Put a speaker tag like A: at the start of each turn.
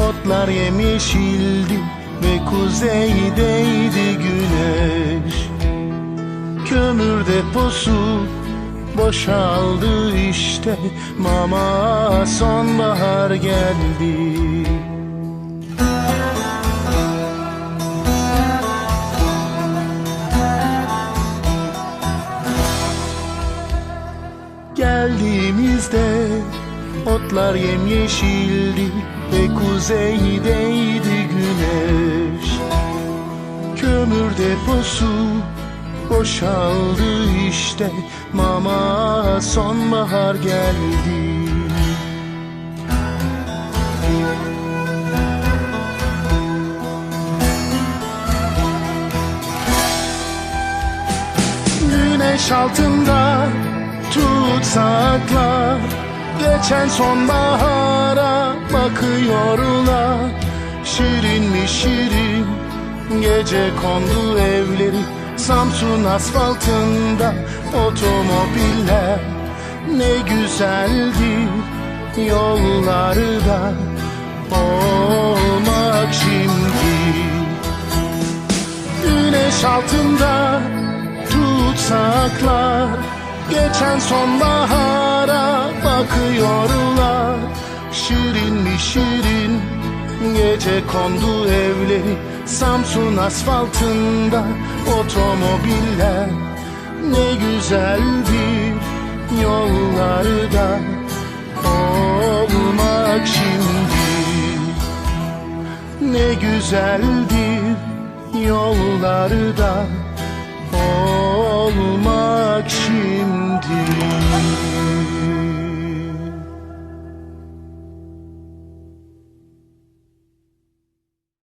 A: Otlar yemyeşildi ve kuzeydeydi güneş. Kömür deposu boşaldı işte Mama sonbahar geldi. Geldiğimizde otlar yemyeşildi ve kuzeydeydi güneş. Kömür deposu boşaldı işte Mama sonbahar geldi. Güneş altında tutsaklar Geçen sonbahara bakıyorlar. Şirin mi şirin? Gece kondu evleri. Samsun asfaltında otomobiller. Ne güzeldi yolları da olmak şimdi. Güneş altında tutsaklar. Geçen sonbahara bakıyorlar Şirin mi şirin gece kondu evleri. Samsun asfaltında otomobiller. Ne güzeldi yolları da olmak şimdi. Ne güzeldir yolları